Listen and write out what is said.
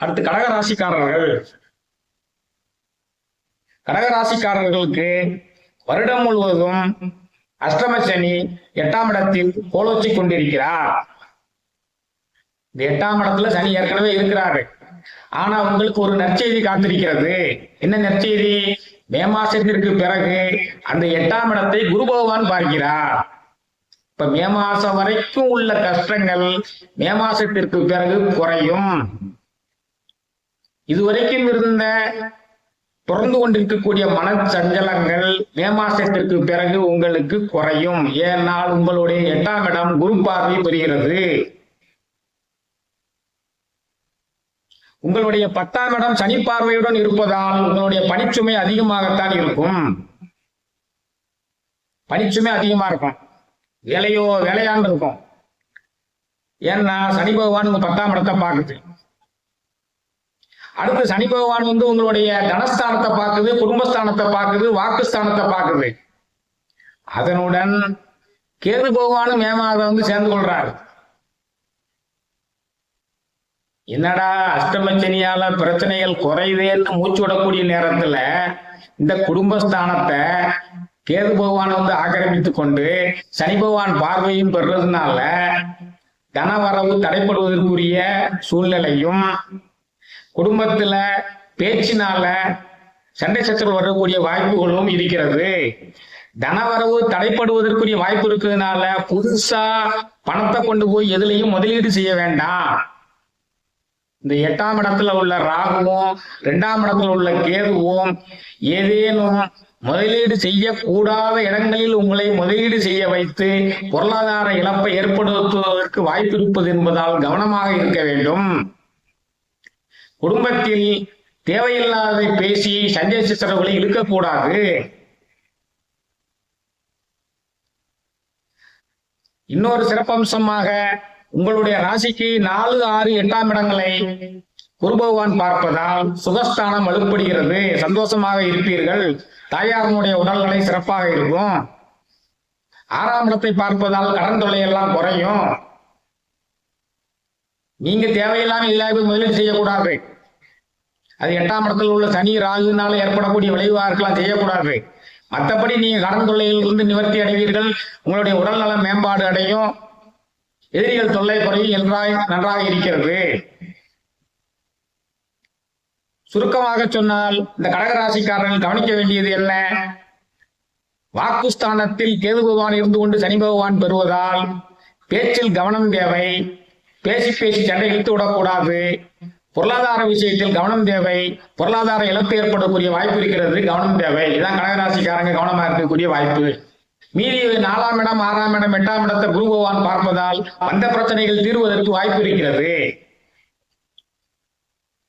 அடுத்து கடகராசிக்காரர்கள். கடகராசிக்காரர்களுக்கு வருடம் முழுவதும் அஷ்டம சனி எட்டாம் இடத்தில் கோலோச்சி கொண்டிருக்கிறார். இந்த எட்டாம் இடத்துல சனி ஏற்கனவே இருக்கிறாரு. ஆனா உங்களுக்கு ஒரு நற்செய்தி காத்திருக்கிறது. என்ன நற்செய்தி? மே மாசத்திற்கு பிறகு அந்த எட்டாம் இடத்தை குரு பகவான் பார்க்கிறார். இப்ப மே மாசம் வரைக்கும் உள்ள கஷ்டங்கள் மே மாசத்திற்கு பிறகு குறையும். இதுவரைக்கும் இருந்த தொடர்ந்து கொண்டிருக்கக்கூடிய மனச்சஞ்சலங்கள் மேமாசத்திற்கு பிறகு உங்களுக்கு குறையும். ஏனால் உங்களுடைய எட்டாம் இடம் குரு பார்வை பெறுகிறது. உங்களுடைய பத்தாம் இடம் சனி பார்வையுடன் இருப்பதால் உங்களுடைய பணிச்சுமை அதிகமாகத்தான் இருக்கும். பணிச்சுமை அதிகமா இருக்கும். வேலையோ வேலையான்னு இருக்கும். ஏன்னா சனி பகவான் உங்க பத்தாம் இடத்தை பார்க்குது. அடுத்து சனி பகவான் வந்து உங்களுடைய தனஸ்தானத்தை பார்க்குது குடும்பஸ்தானத்தை பார்க்குது வாக்குஸ்தானத்தை பார்க்குது. அதனுடன் கேது பகவானும் ஏமாத வந்து சேர்ந்து கொள்றாரு. என்னடா அஷ்டமச்சனியால பிரச்சனைகள் குறையுதேன்னு மூச்சு விடக்கூடிய நேரத்துல இந்த குடும்பஸ்தானத்தை கேது பகவான் வந்து ஆக்கிரமித்து கொண்டு சனி பகவான் பார்வையும் பெறுறதுனால தனவரவு தடைப்படுவதற்குரிய சூழ்நிலையும் குடும்பத்துல பேச்சினால சண்டை சச்சரவு வரக்கூடிய வாய்ப்புகளும் இருக்கிறது. தனவரவு தடைப்படுவதற்குரிய வாய்ப்பு இருக்கிறதுனால புதுசா பணத்தை கொண்டு போய் எதுலையும் முதலீடு செய்ய வேண்டாம். இந்த எட்டாம் இடத்துல உள்ள ராகுவும் ரெண்டாம் இடத்துல உள்ள கேதுவும் ஏதேனும் முதலீடு செய்யக்கூடாத இடங்களில் உங்களை முதலீடு செய்ய வைத்து பொருளாதார இழப்பை ஏற்படுத்துவதற்கு வாய்ப்பு இருப்பது என்பதால் கவனமாக இருக்க வேண்டும். குடும்பத்தில் தேவையில்லாததை பேசி சஞ்சய் சித்திரங்களை இழுக்கக்கூடாது. இன்னொரு சிறப்பம்சமாக உங்களுடைய ராசிக்கு நாலு ஆறு எட்டாம் இடங்களை குரு பகவான் பார்ப்பதால் சுகஸ்தானம் வலுப்படுகிறது. சந்தோஷமாக இருப்பீர்கள். தாயாரனுடைய உடல்நிலை சிறப்பாக இருக்கும். ஆறாம் இடத்தை பார்ப்பதால் கடன் தொல்லை எல்லாம் குறையும். நீங்க தேவையில்லாம இல்லாத முதலீடு செய்யக்கூடாது. அது எட்டாம் இடத்தில் உள்ள சனி ராகுனால ஏற்படக்கூடிய விளைவாக இருக்கலாம் செய்யக்கூடாது. மற்றபடி நீங்க கடன் தொல்லையிலிருந்து நிவர்த்தி அடைவீர்கள். உங்களுடைய உடல்நல மேம்பாடு அடையும். எதிரிகள் தொல்லை குறையும் என்றாய் நன்றாக இருக்கிறது. சுருக்கமாக சொன்னால் இந்த கடகராசிக்காரர்கள் கவனிக்க வேண்டியது என்ன? வாக்குஸ்தானத்தில் கேது பகவான் இருந்து கொண்டு சனி பகவான் பெறுவதால் பேச்சில் கவனம் தேவை. பேசி பேசி சண்டை இழுத்து விடக்கூடாது. பொருளாதார விஷயத்தில் கவனம் தேவை. பொருளாதார இழப்பு ஏற்படக்கூடிய வாய்ப்பு இருக்கிறது கவனம் தேவை. இதான் கடகராசிக்காரங்க கவனமா இருக்கக்கூடிய வாய்ப்பு. மீதி நாலாம் இடம் ஆறாம் இடம் எட்டாம் இடத்தை குரு பகவான் பார்ப்பதால் அந்த பிரச்சனைகள் தீர்வதற்கு வாய்ப்பு இருக்கிறது.